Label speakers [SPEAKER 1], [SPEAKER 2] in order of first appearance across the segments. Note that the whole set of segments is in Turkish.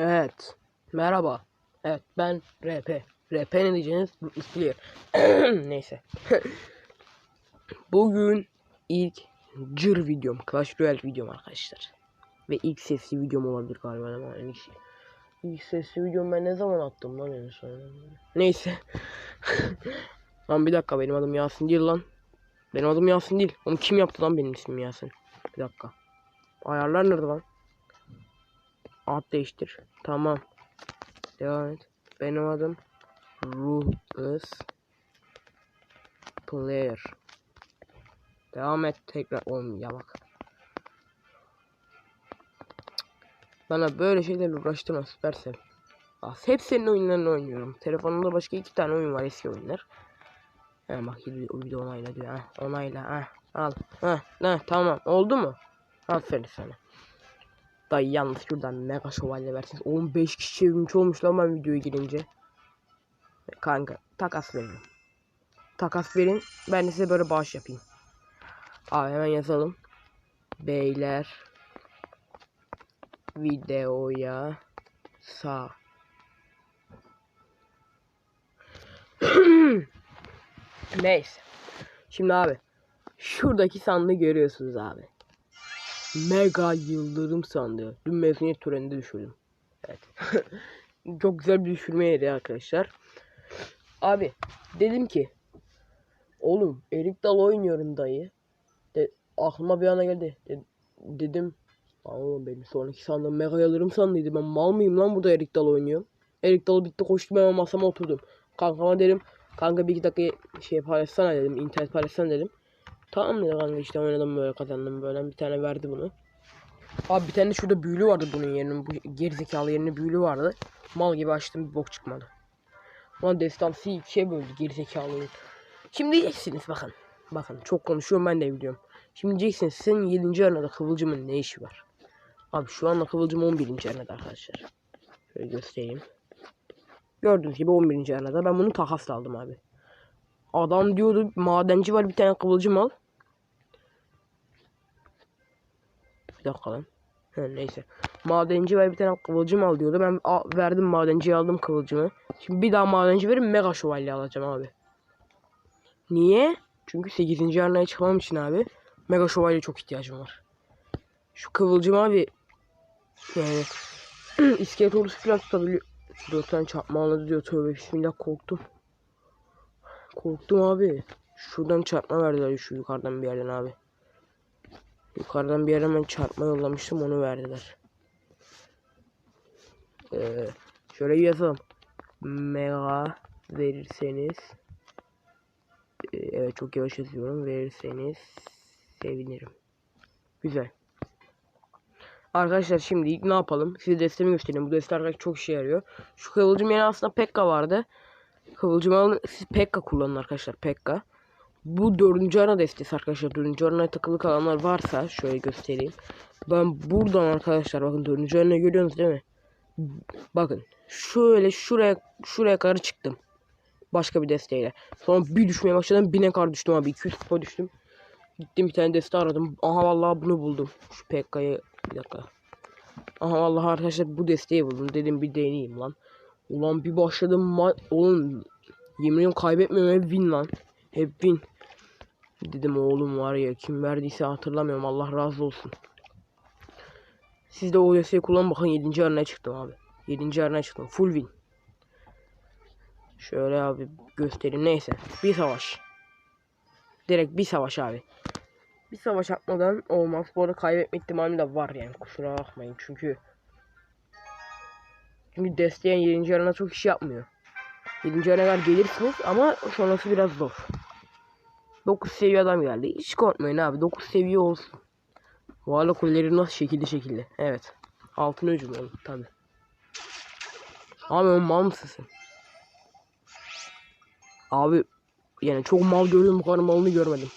[SPEAKER 1] Evet. Merhaba. Evet ben RP. RP ne diyeceğiniz? Player. Neyse. Bugün ilk cır videom. Clash Royale videom arkadaşlar. Ve ilk sesli videom olabilir galiba. Ama ilk, ilk sesli videom ben ne zaman attım lan en son? Neyse. lan bir dakika benim adım Yasin değil lan. Benim adım Yasin değil. Onu kim yaptı lan benim ismim Yasin? Bir dakika. Ayarlar nerede lan? Ad değiştir. Tamam. Devam et. Benim adım Ruthless Player. Devam et tekrar oğlum ya bak. Bana böyle şeylerle uğraştırma Supercell. Bak hep senin oyunlarını oynuyorum. Telefonumda başka iki tane oyun var eski oyunlar. He bak bir de onayla diyor. Ha, onayla. Ha, al. Ha, ne tamam. Oldu mu? Aferin sana. Dayı yalnız şuradan mega şövalye versiniz. 15 kişi çevirmiş olmuş lan ben videoya girince. Kanka takas verin. Takas verin. Ben de size böyle bağış yapayım. Abi hemen yazalım. Beyler videoya sağ. Neyse. Şimdi abi şuradaki sandığı görüyorsunuz abi. Mega yıldırım sandığı. Dün mezuniyet töreninde düşürdüm. Evet. Çok güzel bir düşürme yeri arkadaşlar. Abi dedim ki oğlum Erik Dal oynuyorum dayı. De, aklıma bir ana geldi. De, dedim oğlum benim sonraki sandığım mega yıldırım sandıydı. Ben mal mıyım lan burada Erik Dal oynuyorum. Erik Dal bitti koştum hemen masama oturdum. Kankama dedim kanka bir iki dakika şey paylaşsana dedim. internet paylaşsana dedim. Tamam dedi kanka işte oynadım böyle kazandım böyle bir tane verdi bunu. Abi bir tane şurada büyülü vardı bunun yerine bu gerizekalı yerine büyülü vardı. Mal gibi açtım bir bok çıkmadı. Lan destansı ikiye böldü gerizekalıyı. Şimdi diyeceksiniz bakın. Bakın çok konuşuyorum ben de biliyorum. Şimdi diyeceksiniz senin 7. arenada kıvılcımın ne işi var? Abi şu anda kıvılcım 11. arenada arkadaşlar. Şöyle göstereyim. Gördüğünüz gibi 11. arenada ben bunu takasla aldım abi. Adam diyordu madenci var bir tane kıvılcım al. Bir dakika lan. He, neyse. Madenci var bir tane kıvılcım al diyordu. Ben verdim madenciye aldım kıvılcımı. Şimdi bir daha madenci verin mega şövalye alacağım abi. Niye? Çünkü 8. arenaya çıkmam için abi mega şövalye çok ihtiyacım var. Şu kıvılcım abi yani iskelet ordusu falan tutabiliyor. 4 tane çarpma anladı diyor. Tövbe bismillah korktum. Korktum abi. Şuradan çarpma verdiler şu yukarıdan bir yerden abi. Yukarıdan bir yerden ben çarpma yollamıştım onu verdiler. Ee, şöyle yazalım. Mega verirseniz ee, evet çok yavaş yazıyorum. Verirseniz sevinirim. Güzel. Arkadaşlar şimdi ne yapalım? Size destemi göstereyim. Bu deste arkadaşlar çok işe yarıyor. Şu kıvılcım yeri aslında Pekka vardı. Kıvılcım alın. Pekka kullanın arkadaşlar. Pekka. Bu dördüncü ana destesi arkadaşlar. Dördüncü arana takılı kalanlar varsa şöyle göstereyim. Ben buradan arkadaşlar bakın dördüncü arana görüyorsunuz değil mi? Bakın şöyle şuraya şuraya kadar çıktım. Başka bir desteğiyle. Sonra bir düşmeye başladım. Bine kadar düştüm abi. 200 kupa düştüm. Gittim bir tane deste aradım. Aha vallahi bunu buldum. Şu Pekka'yı bir dakika. Aha vallahi arkadaşlar bu desteği buldum. Dedim bir deneyeyim lan. Ulan bir başladım ma oğlum yemin kaybetmiyorum hep win lan. Hep win. Dedim oğlum var ya kim verdiyse hatırlamıyorum Allah razı olsun. Siz de o desteği kullanın bakın 7. arenaya çıktım abi. 7. arenaya çıktım. Full win. Şöyle abi göstereyim neyse. Bir savaş. Direkt bir savaş abi. Bir savaş atmadan olmaz. Bu arada kaybetme ihtimali de var yani kusura bakmayın çünkü çünkü desteğin 7. arena çok iş yapmıyor. 7. arena gelirsiniz ama sonrası biraz zor. 9 seviye adam geldi. Hiç korkmayın abi. 9 seviye olsun. Valla kulleri nasıl şekilli şekilli. Evet. Altın öcüm oğlum tabi. Abi o mal mısın? Abi yani çok mal gördüm bu kadar malını görmedim.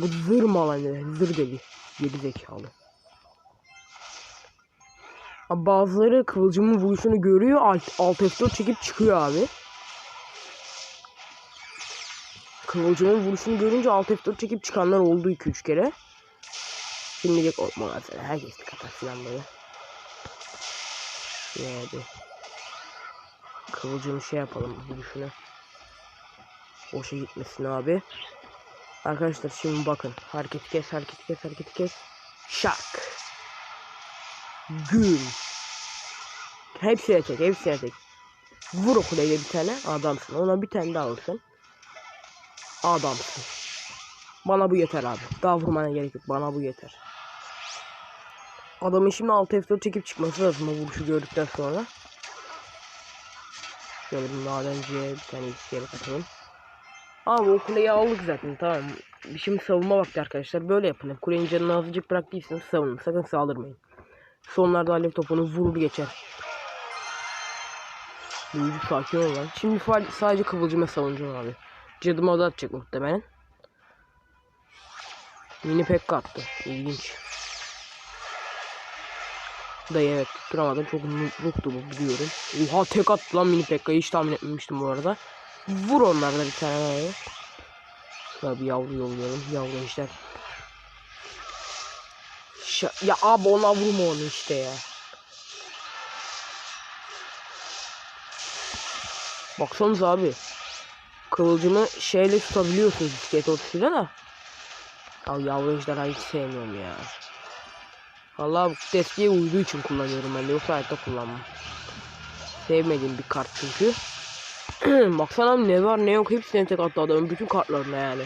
[SPEAKER 1] Bu zır mal hani zır deli. Geri zekalı. Abi bazıları kıvılcımın vuruşunu görüyor alt, alt F4 çekip çıkıyor abi. Kıvılcımın vuruşunu görünce alt F4 çekip çıkanlar oldu 2-3 kere. Şimdilik olma mesela herkes kapat silahları. Yani. Kıvılcımı şey yapalım düşüne. Boşa gitmesin abi. Arkadaşlar şimdi bakın. Hareketi kes, hareketi kes, hareketi kes. Şak. Gül. Hepsine tek, hepsine tek. Vur o kuleyle bir tane adamsın. Ona bir tane daha vursun. Adamsın. Bana bu yeter abi. Daha vurmana gerek yok. Bana bu yeter. Adamın şimdi 6 F4 çekip çıkması lazım o vuruşu gördükten sonra. Şöyle bir madenciye bir tane iskele atalım. Abi o kuleyi aldık zaten tamam. Şimdi savunma vakti arkadaşlar. Böyle yapın. Kulenin canını azıcık bıraktıysanız savunun. Sakın saldırmayın. Sonlarda alev topunu vurur geçer. Büyücü sakin ol lan. Şimdi sadece kıvılcıma savunacağım abi. Cadıma da atacak muhtemelen. Mini pek attı. İlginç. Dayı evet tutturamadım. Çok noobluktu bu biliyorum. Oha tek attı lan mini Pekka'yı hiç tahmin etmemiştim bu arada. Vur onlarla bir tane daha. Bir yavru yollayalım. Yavru işler. Şa ya abi ona vurma onu işte ya. Baksanıza abi. Kıvılcımı şeyle tutabiliyorsunuz bisiklet otosuyla da. Ya yavru ejderhayı hiç sevmiyorum ya. Vallahi bu testiye uyduğu için kullanıyorum ben de yoksa hayatta kullanmam. Sevmediğim bir kart çünkü. Baksana ne var ne yok hepsini tek attı adamın bütün kartlarına yani.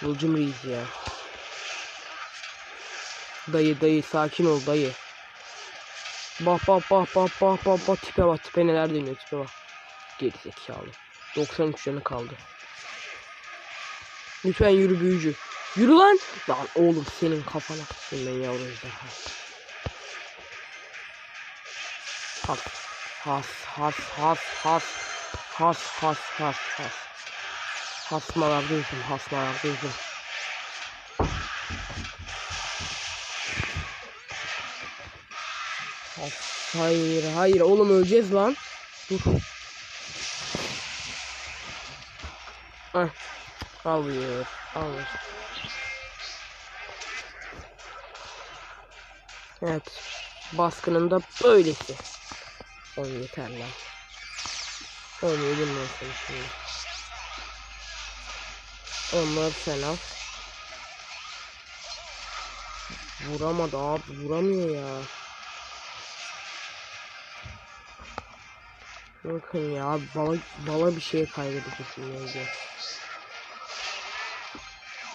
[SPEAKER 1] Kıvılcım reis ya. Dayı dayı sakin ol dayı. Bak bak bak bak bak bak bak tipe bak tipe neler deniyor tipe bak. Geri zekalı. 93 canı kaldı. Lütfen yürü büyücü. Yürü lan. Lan oğlum senin kafana ben yavru ejderha. Has. Has has has has. Has has has has. Hasmalardayım hasmalardayım. Has. Hayır hayır oğlum öleceğiz lan. Dur. Heh. Al buyur. Al buyur. Evet. Baskının da böylesi. On yeter lan. On yedim ben şimdi. Onları sen al. Vuramadı abi. Vuramıyor ya. Bakın ya bala, bala bir şey kaybedecek şimdi.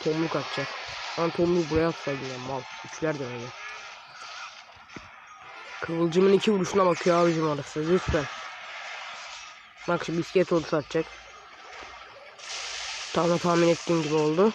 [SPEAKER 1] Tomruk atacak. Ben tomruğu buraya atsaydım ya mal. Üçler de öyle. Kıvılcımın iki vuruşuna bakıyor abicim orası lütfen. Bak şu bisiklet ordusu atacak. Tam da tahmin ettiğim gibi oldu.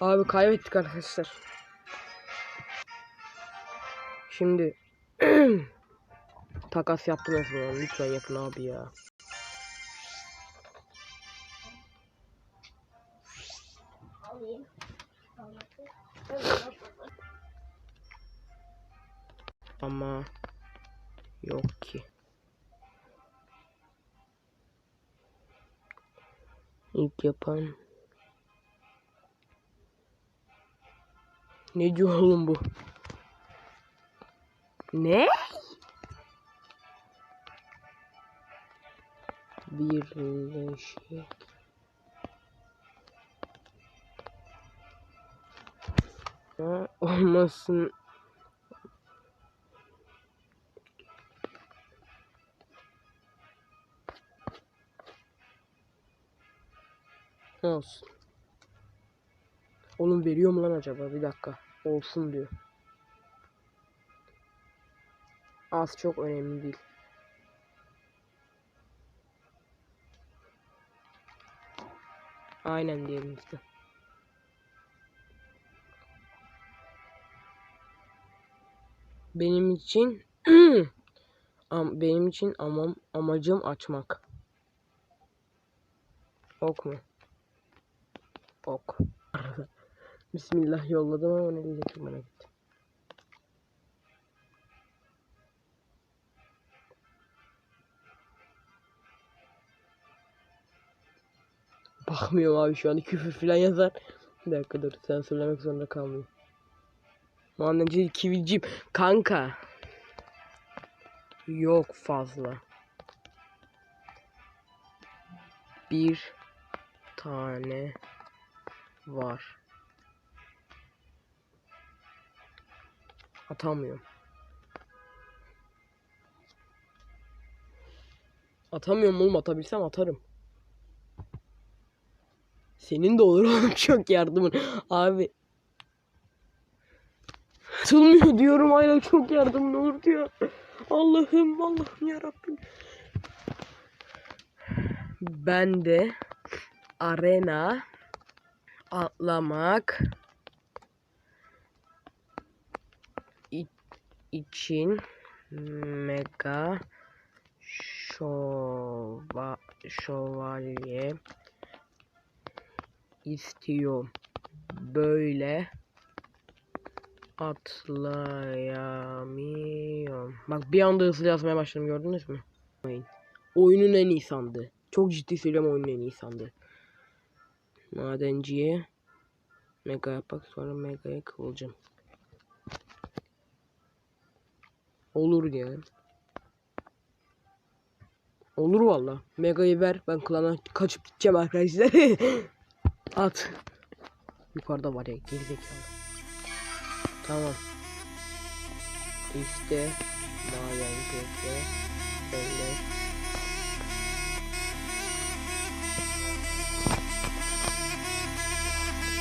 [SPEAKER 1] Abi kaybettik arkadaşlar. Şimdi takas yaptım o zaman. Lütfen yapın abi ya. Ama yok ki. İlk yapan Ne diyor oğlum bu? Ne? Birleşik. Ha, olmasın. Olsun. Oğlum veriyor mu lan acaba? Bir dakika. Olsun diyor. Az çok önemli değil. Aynen diyelim işte. Benim için benim için amam amacım açmak. Ok mu? Ok. Bismillah yolladım ama ne diyecek merak ettim. Bakmıyorum abi şu an küfür falan yazar. Bir dakika dur sen söylemek zorunda kalmayayım. Muhammedciğim kivicim kanka. Yok fazla. Bir tane var. Atamıyorum. Atamıyorum oğlum atabilsem atarım. Senin de olur oğlum çok yardımın. Abi. Tutulmuyor diyorum hala çok yardımın olur diyor. Allah'ım Allah'ım yarabbim. Ben de arena atlamak için mega şova, şövalye istiyorum. Böyle atlayamıyorum. Bak bir anda hızlı yazmaya başladım gördünüz mü? Oyun. Oyunun en iyi sandığı. Çok ciddi söylüyorum oyunun en iyi sandığı. Madenciye mega yapak sonra megaya kıvılcım. Olur ya. Olur valla. Mega'yı ver. Ben klana kaçıp gideceğim arkadaşlar. At. Yukarıda var ya gerizekalı. Tamam. İşte madenciye böyle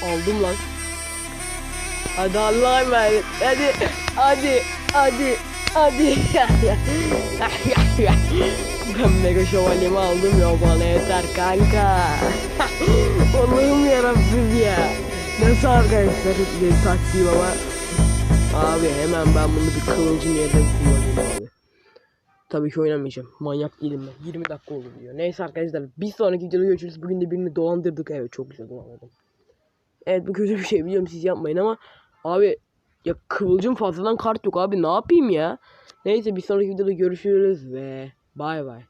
[SPEAKER 1] Aldım lan. Hadi Allah'a emanet. Hadi. Hadi. Hadi. Hadi. ben mega şövalyemi aldım ya bana yeter kanka. Allah'ım yarabbim ya. Nasıl arkadaşlar benim taktiğim ama. Abi hemen ben bunu bir kıvılcım yerine kullanayım abi. Tabii ki oynamayacağım. Manyak değilim ben. 20 dakika oldu diyor. Neyse arkadaşlar bir sonraki videoda görüşürüz. Bugün de birini dolandırdık. Evet çok güzel dolandırdım. Evet bu kötü bir şey biliyorum siz yapmayın ama abi ya kıvılcım fazladan kart yok abi ne yapayım ya. Neyse bir sonraki videoda görüşürüz ve bay bay.